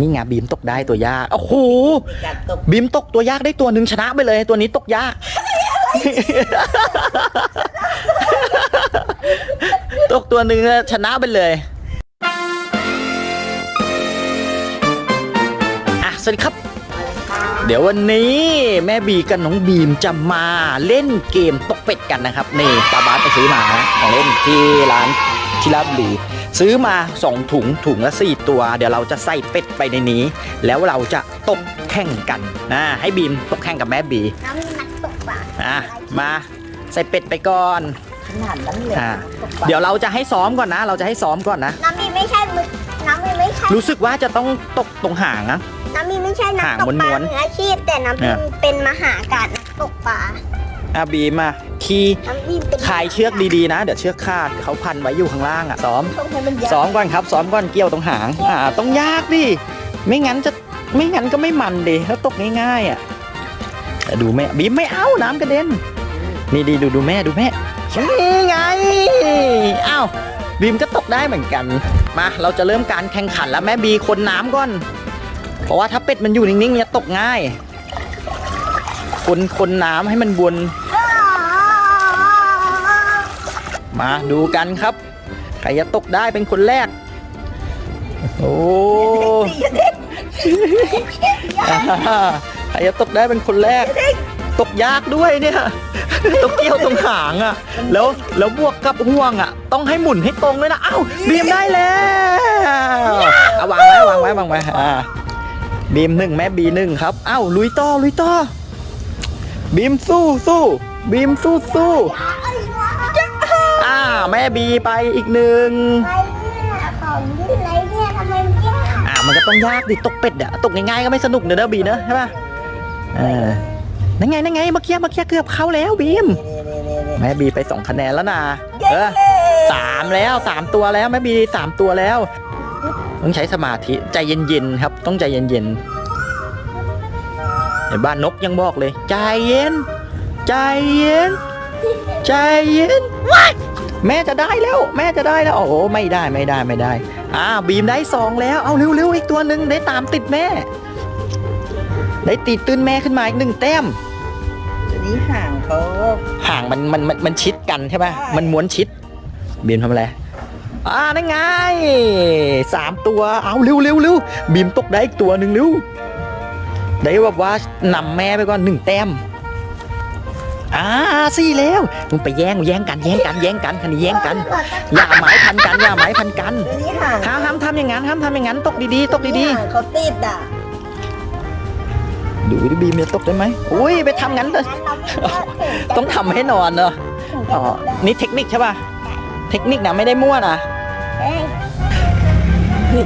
นี่ไงบีมตกได้ตัวยาก โอ้โหการตกบีมตกตัวยากได้ตัวหนึ่งชนะไปเลย ตัวนี้ตกยาก ตกตัวหนึ่งชนะไปเลยอะสวัสดีครับ เดี๋ยววันนี้แม่บีกับน้องบีมจะมาเล่นเกมตกเป็ดกันนะครับ นี่ตาบาสไปซื้อมานะของเล่นที่ร้านที่ลาดบุรี ซื้อมา 2 ถุงถุงละ 4 ตัว เดี๋ยวเราจะใส่เป็ดไปในนี้ แล้วเราจะตกแข่งกันนะให้บีมตกแข่งกับแม่บีน้ำนักตกปลาอะมาใส่เป็ดไปก่อนขนาดนั้นเลยอ่าตกปลาเดี๋ยวเราจะให้ซ้อมก่อนนะ เราจะให้ซ้อมก่อนนะ น้ำมีไม่ใช่มือน้ำมีไม่ใช่รู้สึกว่าจะต้องตกตรงหางนะ น้ำมีไม่ใช่นักหางตกปม้ลาวนๆมืออาชีพแต่น้ำมีอะเป็นมหากาศนักตกปลาอะบีมมา ขี่น้ำมีเป็นคลายเชือกดีๆนะ เดี๋ยวเชือกขาดเขาพันไว้อยู่ข้างล่างอะซ้อมต้องให้มันยาวซ้อมก่อนครับซ้อมก่อนเกี่ยวตรงหางอ่าต้องยากดิไม่งั้นจะไม่งั้นก็ไม่มันดิถ้าตกง่ายๆอะแต่ดูแม่บีมไม่เอาน้ำกระเด็นนี่ดีดูดูแม่ดูแม่นี่ไงอ้าวบีมก็ตกได้เหมือนกัน มาเราจะเริ่มการแข่งขันแล้วแม่บีคนน้ำก่อน เพราะว่าถ้าเป็ดมันอยู่นิ่งๆเนี่ยตกง่าย คนคนน้ำให้มันวน มาดูกันครับ ใครจะตกได้เป็นคนแรก โอ้ใครจะตกได้เป็นคนแรก ตกยากด้วยเนี่ยตกเกี่ยวตรงหางอะ แล้วแล้วบวกกับห่วงอะ ต้องให้หมุนให้ตรงเลยนะเอ้าบีมได้แล้วเอาวางไว้วางไว้วางไว้อ่าบีมหนึ่งแม่บีหนึ่งครับเอ้าลุยต่อลุยต่อบีมสู้สู้บีมสู้สู้ แม่บีไปอีกหนึ่งอะไรเนี่ยของนี่อะไรเนี่ยทำไมมันยากอ่ามันก็ต้องยากดิตกเป็ดอะตกง่ายๆก็ไม่สนุกเนอะเด้อบีเนอะใช่ป่ะเออนั่นไงนั่นไงเมื่อกี้เมื่อกี้เกือบเข้าแล้วบีมแม่บีไปสองคะแนนแล้วนะเออสามแล้วสามตัวแล้วแม่บีสามตัวแล้ว ต้องใช้สมาธิใจเย็นๆครับ ต้องใจเย็นๆเห็นบ้านนกยังบอกเลย ใจเย็น ใจเย็น ใจเย็นว้าย แม่จะได้แล้ว แม่จะได้แล้ว โอ้โหไม่ได้ไม่ได้ไม่ได้ อ่าบีมได้สองแล้ว เอาเร็วๆอีกตัวหนึ่งได้ตามติดแม่ ได้ติดตื้นแม่ขึ้นมาอีกหนึ่งแต้มทีนี้ห่างเขา ห่างมันมันมันมันชิดกันใช่ป่ะใช่ มันม้วนชิด บีมทำอะไร อ่านั่นไงสามตัว เอาเร็วเร็วเร็วบีมตกได้อีกตัวหนึ่งเร็วได้แบบว่านำแม่ไปก่อนหนึ่งแต้ม อ่าสี่แล้วมึงไปแย่งแย่งกันแย่งกันแย่งกันคันนี้แย่งกัน อย่าหมายพันกันอย่าหมายพันกันทีนี้ห่างห้ามห้ามทำอย่างนั้นห้ามทำอย่างนั้นตกดีๆตกดีห่างเขาติดอะๆดูดิบีมจะตกได้ไหมอุ้ยไปทำงั้นเลยต้องทำให้นอนเนอะอ๋อนี่เทคนิคใช่ป่ะ เทคนิคนะไม่ได้มั่วนะเอ้ย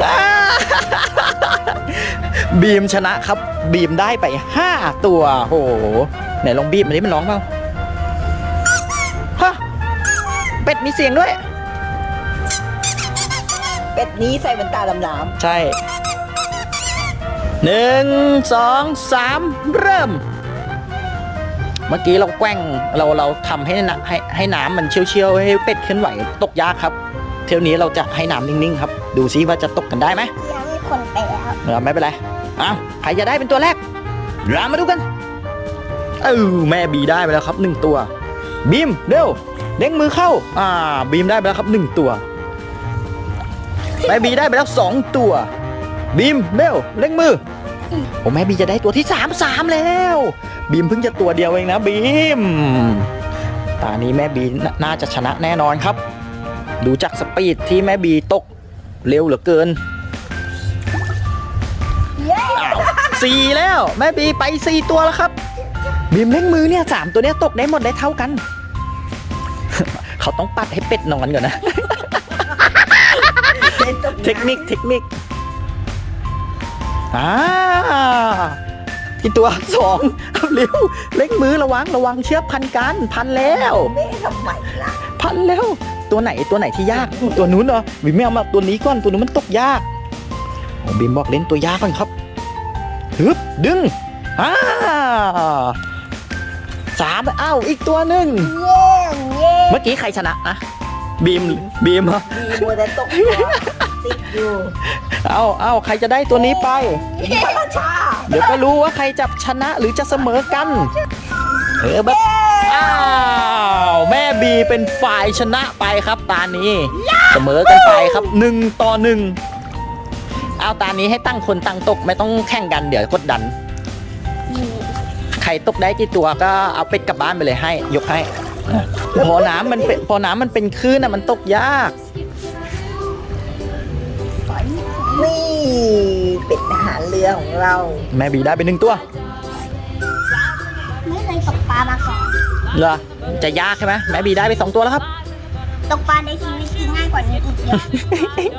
อ่าบีมชนะครับ บีมได้ไป 5 ตัวโอ้โหไหนลองบีบมันนี้มันร้องเปล่า เป็ดมีเสียงด้วย เป็ดนี้ใส่บนตาดำน้ใช่หนึ่งสองสามเริ่ม เมื่อกี้เราแกว้งเราเราทำให้นะให้ให้น้ำมันเชี่ยวเชี่ยวๆให้เป็ดเคลื่อนไหวตกยากครับ เที่ยวนี้เราจะให้น้ำนิ่งๆครับ ดูซิว่าจะตกกันได้ไหมยังมีคนไปแล้ว เออไม่เป็นไรอ้าวใครจะได้เป็นตัวแรกเรามาดูกัน เออแม่บีได้ไปแล้วครับหนึ่งตัว บีมเร็ว เด้งมือเข้า อ่า บีมได้ไปแล้วครับหนึ่งตัวแม่บีได้ไปแล้วสองตัว บีมเร็วเร่งมือโอ้แม่บีจะได้ตัวที่สามสามแล้ว บีมเพิ่งจะตัวเดียวเองนะบีม ตานี้แม่บีนน่าจะชนะแน่นอนครับ ดูจากสปีดที่แม่บีตกเร็วเหลือเกินอ้าวสี่แล้ว แม่บีไปสี่ตัวแล้วครับ บีมเล่งมือเนี่ยสามตัวเนี้ยตกได้หมดได้เท่ากัน เขาต้องปัดให้เป็ดนอนก่อนนะำเป็นตกเทคนิคเทคนิคอ่าที่ตัวสองเอาเร็วเล่งมือระวังระวังเชือกพันกันพันแล้วไม่ทำไมล่ะพันแล้วตัวไหนตัวไหนที่ยาก ตัวนู้นเหรอบีมไม่เอามาตัวนี้ก่อนตัวนู้นมันตกยากโอ้บีมบอกเล่นตัวยากก่อนครับฮึบดึงอ่าสามอ้าวอีกตัวหนึ่ง เย้เย้เมื่อกี้ใครชนะนะบีมบีมเหรอดีมัวแต่ตกปลาติดอยู่เอาเอาใครจะได้ตัวนี้ไปชาเดี๋ยวก็รู้ว่าใครจะชนะหรือจะเสมอกัน เออแบบอ้าวแม่บีเป็นฝ่ายชนะไปครับตานี้ เสมอกันไปครับหนึ่งต่อหนึ่งเอาตานี้ให้ตั้งคนตั้งตกไม่ต้องแข่งกันเดี๋ยวกดดัน ใครตกได้กี่ตัวก็เอาเป็ดกลับบ้านไปเลยให้ ยกให้ พอน้ำมันเป็นพอน้ำมันเป็นคลื่นอะมันตกยาก นี่เป็ดทหารเรือของเรา แม่บีได้ไปหนึ่งตัวไม่เคยตกปลามาก่อนเหรอจะยากใช่ไหมแม่บีได้ไปสองตัวแล้วครับ ตกปลาในชีวิตจริงง่ายกว่านี้อีกเยอะ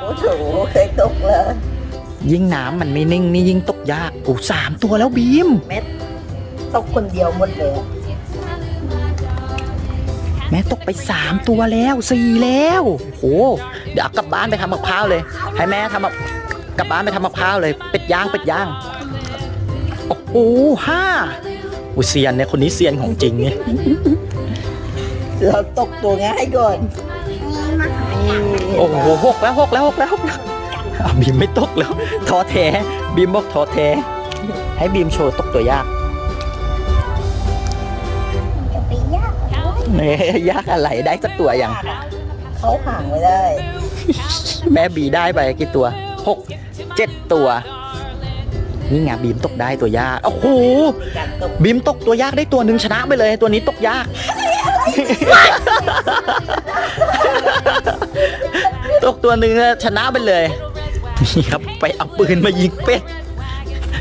โอ้โหเคยตกเลยยิ่งน้ำมันไม่นิ่งนี่ยิ่งตกยากโอ้สามตัวแล้วบีมเม็ดตกคนเดียวหมดเลย แม่ตกไปสามตัวแล้วสี่แล้วโอ้โหเดี๋ยวเอากลับบ้านไปทำกับข้าวเลย ให้แม่ทำกับกลับบ้านไปทำกับข้าวเลย เป็ดย่างเป็ดย่างโอ้โหห้าอุยเซียนเนี่ยคนนี้เซียนของจริงเนี่ยเราตกตัวง่ายก่อนนี่มานี่โอ้โหหกแล้วหกแล้วหกแล้วหกแล้วอ้าวบีมไม่ตกแล้วท้อแท้บีมบอกท้อแท้ให้บีมโชว์ตกตัวยาก เนี่ยยากอะไรได้สักตัวอย่าง เขาห่างไม่ได้ แม่บีได้ไปกี่ตัวหกเจ็ดตัว นี่ไงบีมตกได้ตัวยากโอ้โหการตกบีมตกตัวยากได้ตัวหนึ่งชนะไปเลย ตัวนี้ตกยาก ตกตัวหนึ่งชนะไปเลยนี่ครับไปเอาปืนมายิงเป็ด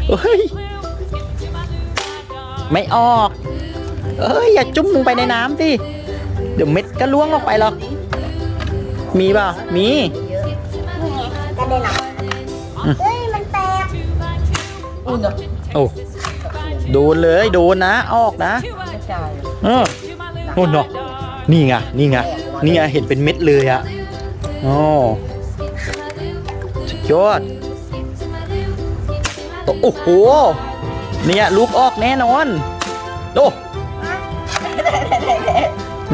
เฮ้ยไม่ออก เอ้ยอย่าจุ่มลงไปในน้ำสิเดี๋ยวเม็ดก็ล่วงออกไปหรอก มีเปล่ามีเยอะนี่ไงกระเด็นออกมาอืมเฮ้ยมันแตกอุ่นเนาะโอ้โดนเลยโดนนะออกนะกระจายเออโอ้เนาะนี่ไงนี่ไงนี่ไงเห็นเป็นเม็ดเลยอะโอ้สุดยอดโอ้โหเนี่ยลูกออกแน่นอนโอ้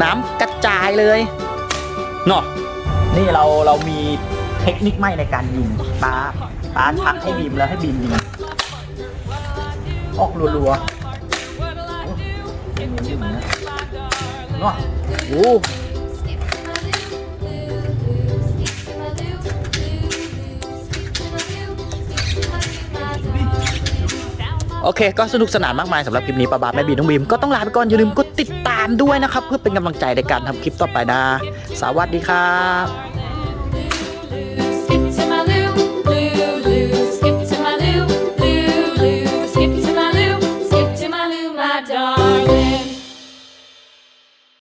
น้ำกระจายเลยเนาะนี่เราเรามีเทคนิคใหม่ในการยิงปลาปลาชักให้บีมแล้วให้บีมยิงออกรัวๆเนาะโอ้โอเค ก็สนุกสนานมากมายสำหรับคลิปนี้ปาบาแม่บีน้องบีมก็ต้องลาไปก่อน อย่าลืมกดติดตามด้วยนะครับ เพื่อเป็นกำลังใจในการทำคลิปต่อไปนะ สวัสดีครับ